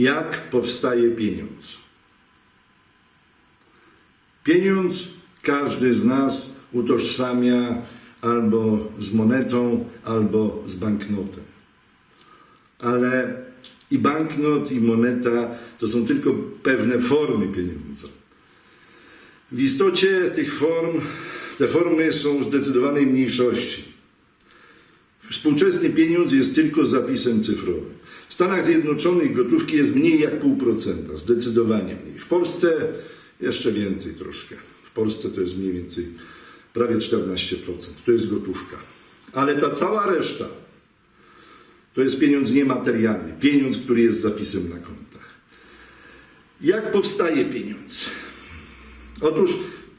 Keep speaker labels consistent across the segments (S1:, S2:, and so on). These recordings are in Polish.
S1: jak powstaje pieniądz. Pieniądz każdy z nas utożsamia albo z monetą, albo z banknotem. Ale i banknot, i moneta to są tylko pewne formy pieniądza. W istocie tych form, te formy są w zdecydowanej mniejszości. Współczesny pieniądz jest tylko zapisem cyfrowym. W Stanach Zjednoczonych gotówki jest mniej jak pół procenta, zdecydowanie mniej. W Polsce jeszcze więcej troszkę. W Polsce to jest mniej więcej prawie 14%. To jest gotówka. Ale ta cała reszta to jest pieniądz niematerialny, pieniądz, który jest zapisem na kontach. Jak powstaje pieniądz? Otóż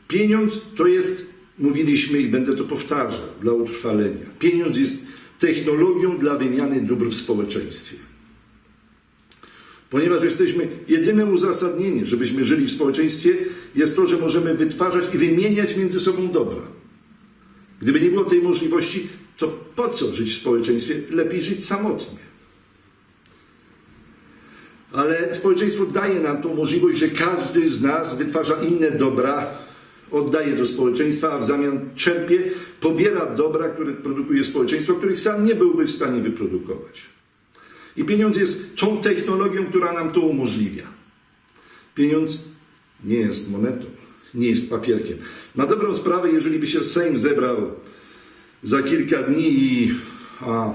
S1: pieniądz to jest, mówiliśmy i będę to powtarzał, dla utrwalenia. Pieniądz jest technologią dla wymiany dóbr w społeczeństwie. Ponieważ jesteśmy, jedyne uzasadnienie, żebyśmy żyli w społeczeństwie, jest to, że możemy wytwarzać i wymieniać między sobą dobra. Gdyby nie było tej możliwości, to po co żyć w społeczeństwie? Lepiej żyć samotnie. Ale społeczeństwo daje nam tą możliwość, że każdy z nas wytwarza inne dobra, oddaje do społeczeństwa, a w zamian czerpie, pobiera dobra, które produkuje społeczeństwo, których sam nie byłby w stanie wyprodukować. I pieniądz jest tą technologią, która nam to umożliwia. Pieniądz nie jest monetą, nie jest papierkiem. Na dobrą sprawę, jeżeli by się Sejm zebrał za kilka dni i a,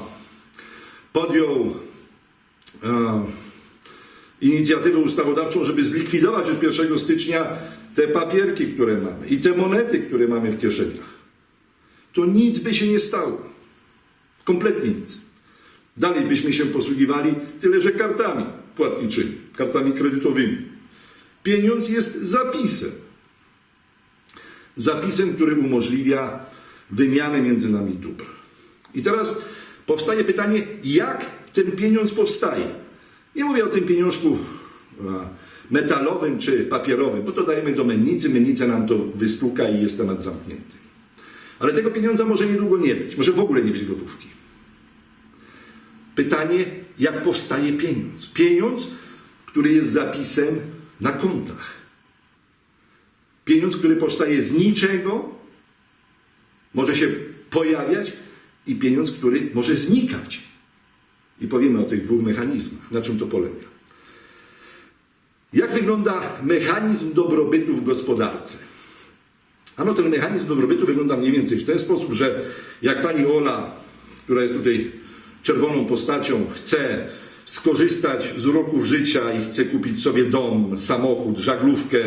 S1: podjął a, inicjatywę ustawodawczą, żeby zlikwidować od 1 stycznia te papierki, które mamy i te monety, które mamy w kieszeniach, to nic by się nie stało. Kompletnie nic. Dalej byśmy się posługiwali tyle, że kartami płatniczymi, kartami kredytowymi. Pieniądz jest zapisem. Zapisem, który umożliwia wymianę między nami dóbr. I teraz powstaje pytanie, jak ten pieniądz powstaje? Nie mówię o tym pieniążku metalowym czy papierowym, bo to dajemy do mennicy, mennica nam to wystuka i jest temat zamknięty. Ale tego pieniądza może niedługo nie być, może w ogóle nie być gotówki. Pytanie, jak powstaje pieniądz? Pieniądz, który jest zapisem na kontach. Pieniądz, który powstaje z niczego, może się pojawiać i pieniądz, który może znikać. I powiemy o tych dwóch mechanizmach, na czym to polega. Jak wygląda mechanizm dobrobytu w gospodarce? Ano ten mechanizm dobrobytu wygląda mniej więcej w ten sposób, że jak pani Ola, która jest tutaj czerwoną postacią, chce skorzystać z uroków życia i chce kupić sobie dom, samochód, żaglówkę,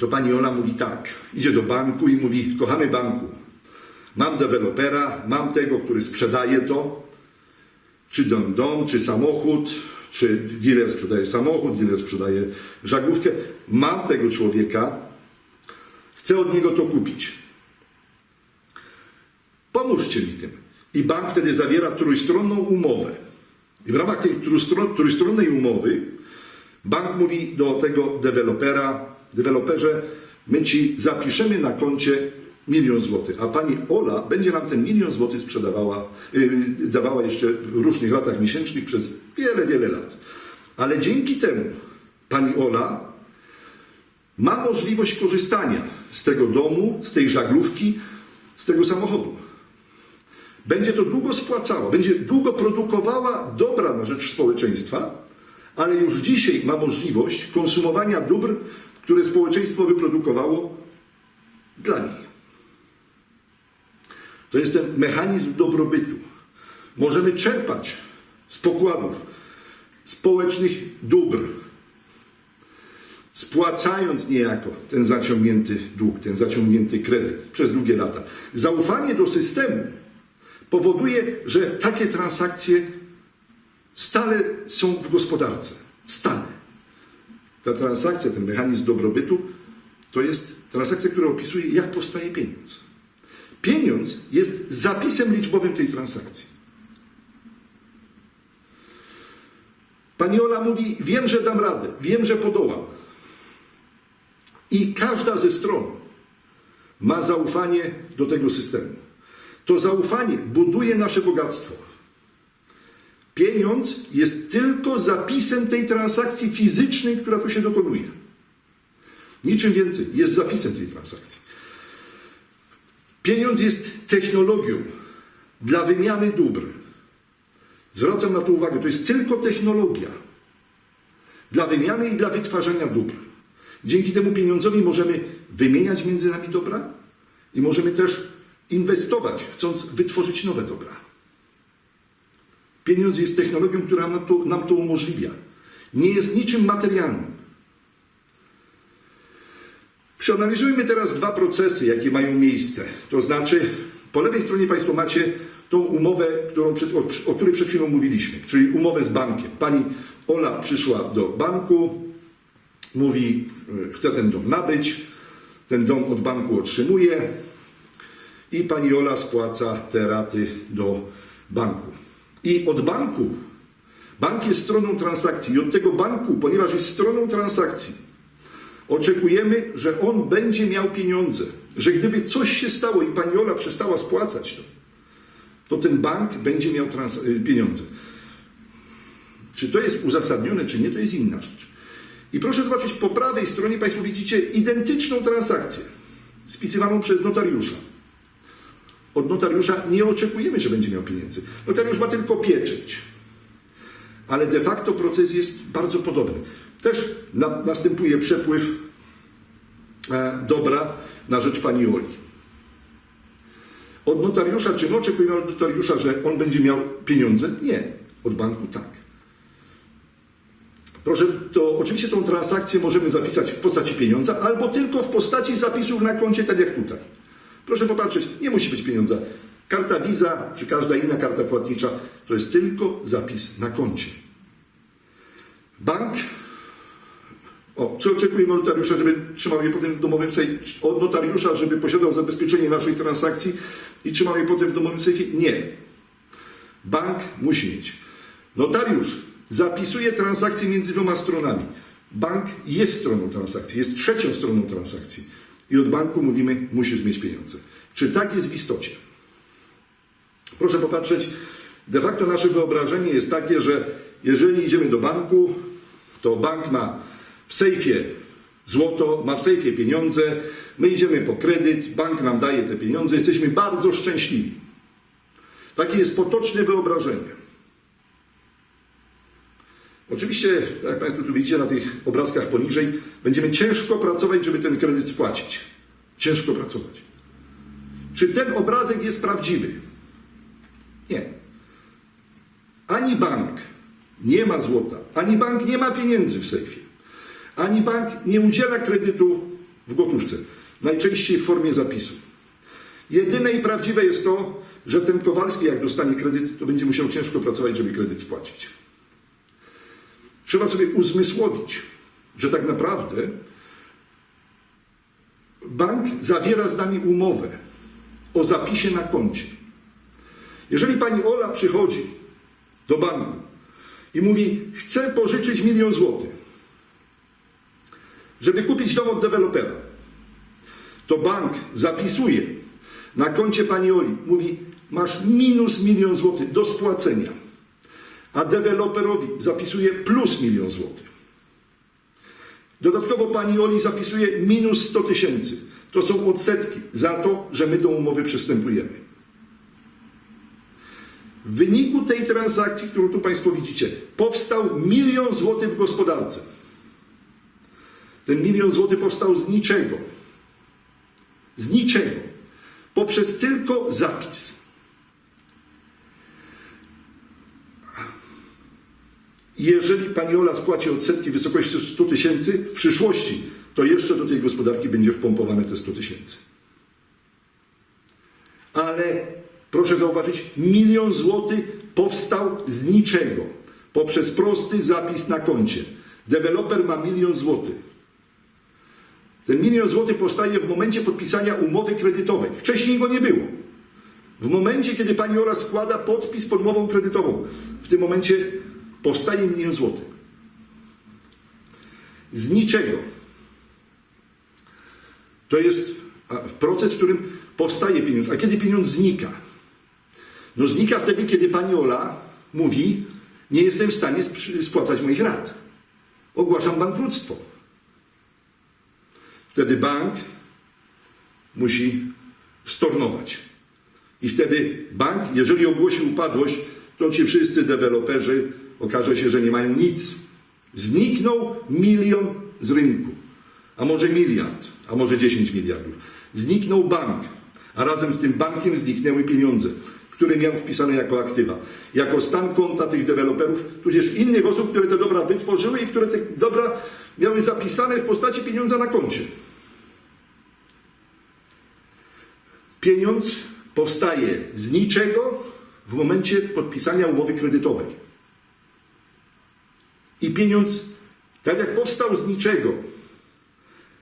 S1: to pani Ola mówi tak, idzie do banku i mówi, kochany banku, mam dewelopera, mam tego, który sprzedaje to, czy dom, dom, czy samochód, czy dealer sprzedaje samochód, dealer sprzedaje żaglówkę, mam tego człowieka, chcę od niego to kupić. Pomóżcie mi tym. I bank wtedy zawiera trójstronną umowę. I w ramach tej trójstronnej umowy bank mówi do tego dewelopera, deweloperze, my ci zapiszemy na koncie milion złotych, a pani Ola będzie nam ten milion złotych sprzedawała, yy, dawała jeszcze w różnych latach miesięcznych przez wiele, wiele lat. Ale dzięki temu pani Ola ma możliwość korzystania z tego domu, z tej żaglówki, z tego samochodu. Będzie to długo spłacała, będzie długo produkowała dobra na rzecz społeczeństwa, ale już dzisiaj ma możliwość konsumowania dóbr, które społeczeństwo wyprodukowało dla niej. To jest ten mechanizm dobrobytu. Możemy czerpać z pokładów społecznych dóbr, spłacając niejako ten zaciągnięty dług, ten zaciągnięty kredyt przez długie lata. Zaufanie do systemu powoduje, że takie transakcje stale są w gospodarce. Stale. Ta transakcja, ten mechanizm dobrobytu, to jest transakcja, która opisuje, jak powstaje pieniądz. Pieniądz jest zapisem liczbowym tej transakcji. Pani Ola mówi: Wiem, że dam radę, wiem, że podołam. I każda ze stron ma zaufanie do tego systemu. To zaufanie buduje nasze bogactwo. Pieniądz jest tylko zapisem tej transakcji fizycznej, która tu się dokonuje. Niczym więcej, jest zapisem tej transakcji. Pieniądz jest technologią dla wymiany dóbr. Zwracam na to uwagę, to jest tylko technologia dla wymiany i dla wytwarzania dóbr. Dzięki temu pieniądzowi możemy wymieniać między nami dobra i możemy też inwestować, chcąc wytworzyć nowe dobra. Pieniądz jest technologią, która nam to, nam to umożliwia. Nie jest niczym materialnym. Przeanalizujmy teraz dwa procesy, jakie mają miejsce. To znaczy, po lewej stronie Państwo macie tą umowę, którą o, o której przed chwilą mówiliśmy, czyli umowę z bankiem. Pani Ola przyszła do banku, mówi, y, chce ten dom nabyć, ten dom od banku otrzymuje i pani Ola spłaca te raty do banku. I od banku, bank jest stroną transakcji i od tego banku, ponieważ jest stroną transakcji, oczekujemy, że on będzie miał pieniądze, że gdyby coś się stało i pani Ola przestała spłacać to, to ten bank będzie miał y, pieniądze. Czy to jest uzasadnione, czy nie, to jest inna rzecz. I proszę zobaczyć, po prawej stronie Państwo widzicie identyczną transakcję spisywaną przez notariusza. Od notariusza nie oczekujemy, że będzie miał pieniędzy. Notariusz ma tylko pieczęć. Ale de facto proces jest bardzo podobny. Też na, następuje przepływ e, dobra na rzecz pani Oli. Od notariusza, czy my oczekujemy od notariusza, że on będzie miał pieniądze? Nie. Od banku tak. Proszę, to oczywiście tą transakcję możemy zapisać w postaci pieniądza, albo tylko w postaci zapisów na koncie, tak jak tutaj. Proszę popatrzeć, nie musi być pieniądza. Karta Visa, czy każda inna karta płatnicza, to jest tylko zapis na koncie. Bank, o, czy oczekujemy od notariusza, żeby trzymał je potem w domowym sejfie, od notariusza, żeby posiadał zabezpieczenie naszej transakcji i trzymał je potem w domowym sejfie? Nie. Bank musi mieć. Notariusz zapisuje transakcję między dwoma stronami. Bank jest stroną transakcji, jest trzecią stroną transakcji. I od banku mówimy, musisz mieć pieniądze. Czy tak jest w istocie? Proszę popatrzeć, de facto nasze wyobrażenie jest takie, że jeżeli idziemy do banku, to bank ma w sejfie złoto, ma w sejfie pieniądze, my idziemy po kredyt, bank nam daje te pieniądze, jesteśmy bardzo szczęśliwi. Takie jest potoczne wyobrażenie. Oczywiście, tak jak Państwo tu widzicie na tych obrazkach poniżej, będziemy ciężko pracować, żeby ten kredyt spłacić. Ciężko pracować. Czy ten obrazek jest prawdziwy? Nie. Ani bank nie ma złota, ani bank nie ma pieniędzy w sejfie, ani bank nie udziela kredytu w gotówce, najczęściej w formie zapisu. Jedyne i prawdziwe jest to, że ten Kowalski, jak dostanie kredyt, to będzie musiał ciężko pracować, żeby kredyt spłacić. Trzeba sobie uzmysłowić, że tak naprawdę bank zawiera z nami umowę o zapisie na koncie. Jeżeli pani Ola przychodzi do banku i mówi: Chcę pożyczyć milion złotych, żeby kupić dom od dewelopera, to bank zapisuje na koncie pani Oli, mówi: Masz minus milion złotych do spłacenia a deweloperowi zapisuje plus milion złotych. Dodatkowo pani Oli zapisuje minus 100 tysięcy. To są odsetki za to, że my do umowy przystępujemy. W wyniku tej transakcji, którą tu Państwo widzicie, powstał milion złotych w gospodarce. Ten milion złotych powstał z niczego. Z niczego. Poprzez tylko zapis. Jeżeli pani Ola spłaci odsetki w wysokości 100 tysięcy w przyszłości, to jeszcze do tej gospodarki będzie wpompowane te 100 tysięcy. Ale proszę zauważyć, milion złotych powstał z niczego poprzez prosty zapis na koncie. Deweloper ma milion złotych. Ten milion złotych powstaje w momencie podpisania umowy kredytowej. Wcześniej go nie było. W momencie, kiedy pani Ola składa podpis pod umową kredytową, w tym momencie powstaje milion złotych. Z niczego. To jest proces, w którym powstaje pieniądz. A kiedy pieniądz znika? No znika wtedy, kiedy pani Ola mówi, Nie jestem w stanie sp- spłacać moich rat. Ogłaszam bankructwo. Wtedy bank musi stornować. I wtedy bank, jeżeli ogłosi upadłość, to ci wszyscy deweloperzy okaże się, że nie mają nic. Zniknął milion z rynku, a może miliard, a może 10 miliardów. Zniknął bank, a razem z tym bankiem zniknęły pieniądze, które miał wpisane jako aktywa, jako stan konta tych deweloperów, tudzież innych osób, które te dobra wytworzyły i które te dobra miały zapisane w postaci pieniądza na koncie. Pieniądz powstaje z niczego w momencie podpisania umowy kredytowej. I pieniądz, tak jak powstał z niczego,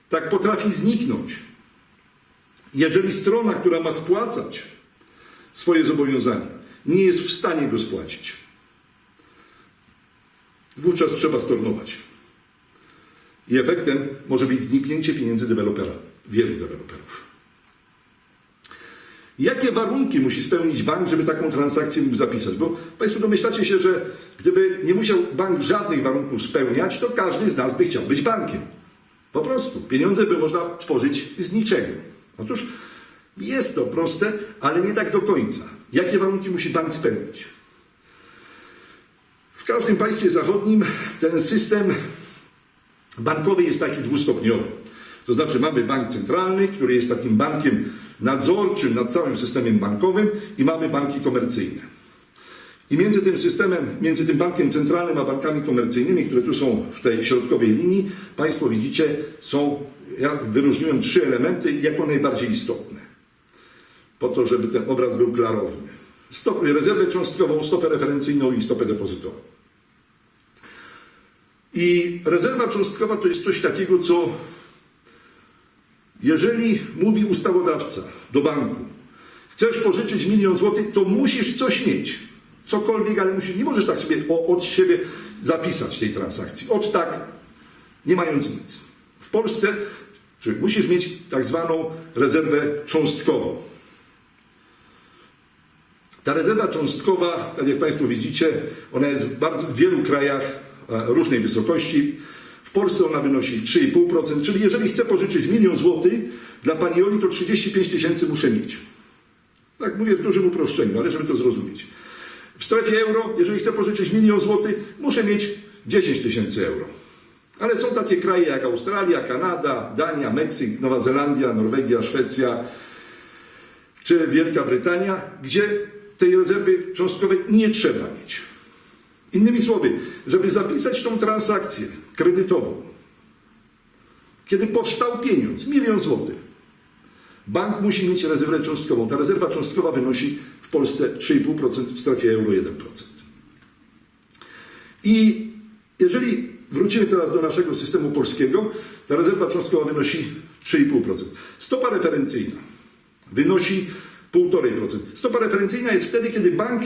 S1: tak potrafi zniknąć. Jeżeli strona, która ma spłacać swoje zobowiązania, nie jest w stanie go spłacić, wówczas trzeba stornować. I efektem może być zniknięcie pieniędzy dewelopera, wielu deweloperów. Jakie warunki musi spełnić bank, żeby taką transakcję mógł zapisać? Bo Państwo domyślacie się, że gdyby nie musiał bank żadnych warunków spełniać, to każdy z nas by chciał być bankiem. Po prostu. Pieniądze by można tworzyć z niczego. Otóż jest to proste, ale nie tak do końca. Jakie warunki musi bank spełnić? W każdym państwie zachodnim ten system bankowy jest taki dwustopniowy. To znaczy mamy bank centralny, który jest takim bankiem nadzorczym nad całym systemem bankowym i mamy banki komercyjne. I między tym systemem, między tym bankiem centralnym a bankami komercyjnymi, które tu są w tej środkowej linii, Państwo widzicie, są, ja wyróżniłem trzy elementy jako najbardziej istotne. Po to, żeby ten obraz był klarowny. Stop, rezerwę cząstkową, stopę referencyjną i stopę depozytową. I rezerwa cząstkowa to jest coś takiego, co jeżeli mówi ustawodawca do banku, chcesz pożyczyć milion złotych, to musisz coś mieć. Cokolwiek, ale musisz, nie możesz tak sobie od siebie zapisać tej transakcji. Od tak, nie mając nic. W Polsce czyli musisz mieć tak zwaną rezerwę cząstkową. Ta rezerwa cząstkowa, tak jak Państwo widzicie, ona jest w bardzo w wielu krajach e, różnej wysokości. W Polsce ona wynosi 3,5%, czyli jeżeli chcę pożyczyć milion złotych, dla Pani Oli to 35 tysięcy muszę mieć. Tak mówię w dużym uproszczeniu, ale żeby to zrozumieć. W strefie euro, jeżeli chcę pożyczyć milion złotych, muszę mieć 10 tysięcy euro. Ale są takie kraje jak Australia, Kanada, Dania, Meksyk, Nowa Zelandia, Norwegia, Szwecja czy Wielka Brytania, gdzie tej rezerwy cząstkowej nie trzeba mieć. Innymi słowy, żeby zapisać tą transakcję kredytową, kiedy powstał pieniądz, milion złotych, bank musi mieć rezerwę cząstkową. Ta rezerwa cząstkowa wynosi w Polsce 3,5%, w strefie euro 1%. I jeżeli wrócimy teraz do naszego systemu polskiego, ta rezerwa cząstkowa wynosi 3,5%. Stopa referencyjna wynosi 1,5%. Stopa referencyjna jest wtedy, kiedy bank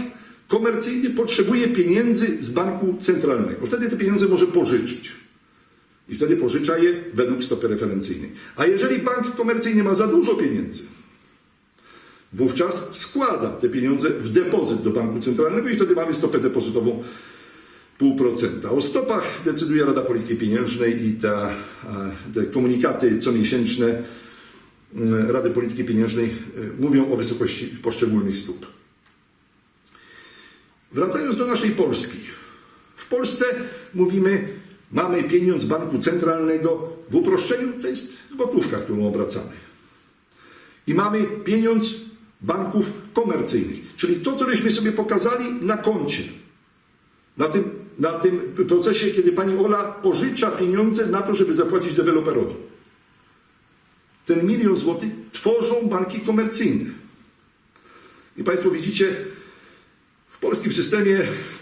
S1: komercyjny potrzebuje pieniędzy z banku centralnego. Wtedy te pieniądze może pożyczyć. I wtedy pożycza je według stopy referencyjnej. A jeżeli bank komercyjny ma za dużo pieniędzy, wówczas składa te pieniądze w depozyt do banku centralnego i wtedy mamy stopę depozytową 0,5%. O stopach decyduje Rada Polityki Pieniężnej i ta, te komunikaty comiesięczne Rady Polityki Pieniężnej mówią o wysokości poszczególnych stóp. Wracając do naszej Polski. W Polsce mówimy, mamy pieniądz banku centralnego, w uproszczeniu to jest gotówka, którą obracamy. I mamy pieniądz banków komercyjnych, czyli to, co żeśmy sobie pokazali na koncie. Na tym, na tym procesie, kiedy pani Ola pożycza pieniądze na to, żeby zapłacić deweloperowi. Ten milion złotych tworzą banki komercyjne. I Państwo widzicie, w polskim systemie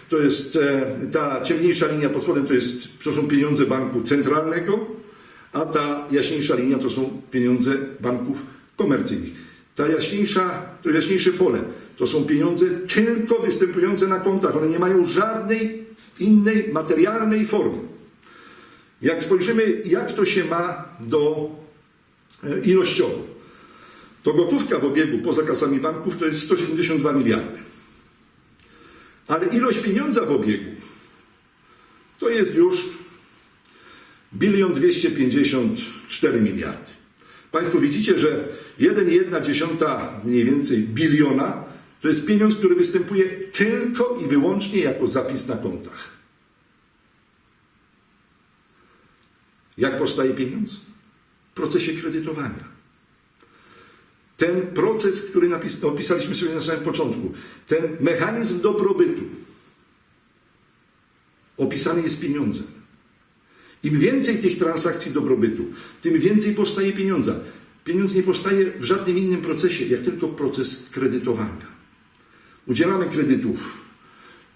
S1: to jest e, ta ciemniejsza linia pod spodem to, jest, to są pieniądze banku centralnego, a ta jaśniejsza linia to są pieniądze banków komercyjnych. Ta jaśniejsza, to jaśniejsze pole to są pieniądze tylko występujące na kontach. One nie mają żadnej innej materialnej formy. Jak spojrzymy, jak to się ma do ilościowo, to gotówka w obiegu poza kasami banków to jest 172 miliardy. Ale ilość pieniądza w obiegu to jest już bilion 254 miliardy. Państwo widzicie, że 1,1 mniej więcej biliona to jest pieniądz, który występuje tylko i wyłącznie jako zapis na kontach. Jak powstaje pieniądz? Procesie kredytowania. Ten proces, który napis, opisaliśmy sobie na samym początku, ten mechanizm dobrobytu opisany jest pieniądzem. Im więcej tych transakcji dobrobytu, tym więcej powstaje pieniądza. Pieniądz nie powstaje w żadnym innym procesie, jak tylko proces kredytowania. Udzielamy kredytów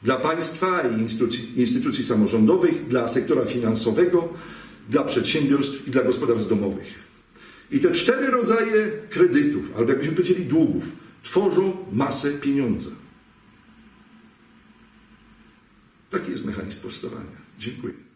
S1: dla państwa i instytucji, instytucji samorządowych, dla sektora finansowego, dla przedsiębiorstw i dla gospodarstw domowych. I te cztery rodzaje kredytów, albo jakbyśmy powiedzieli długów, tworzą masę pieniądza. Taki jest mechanizm powstawania. Dziękuję.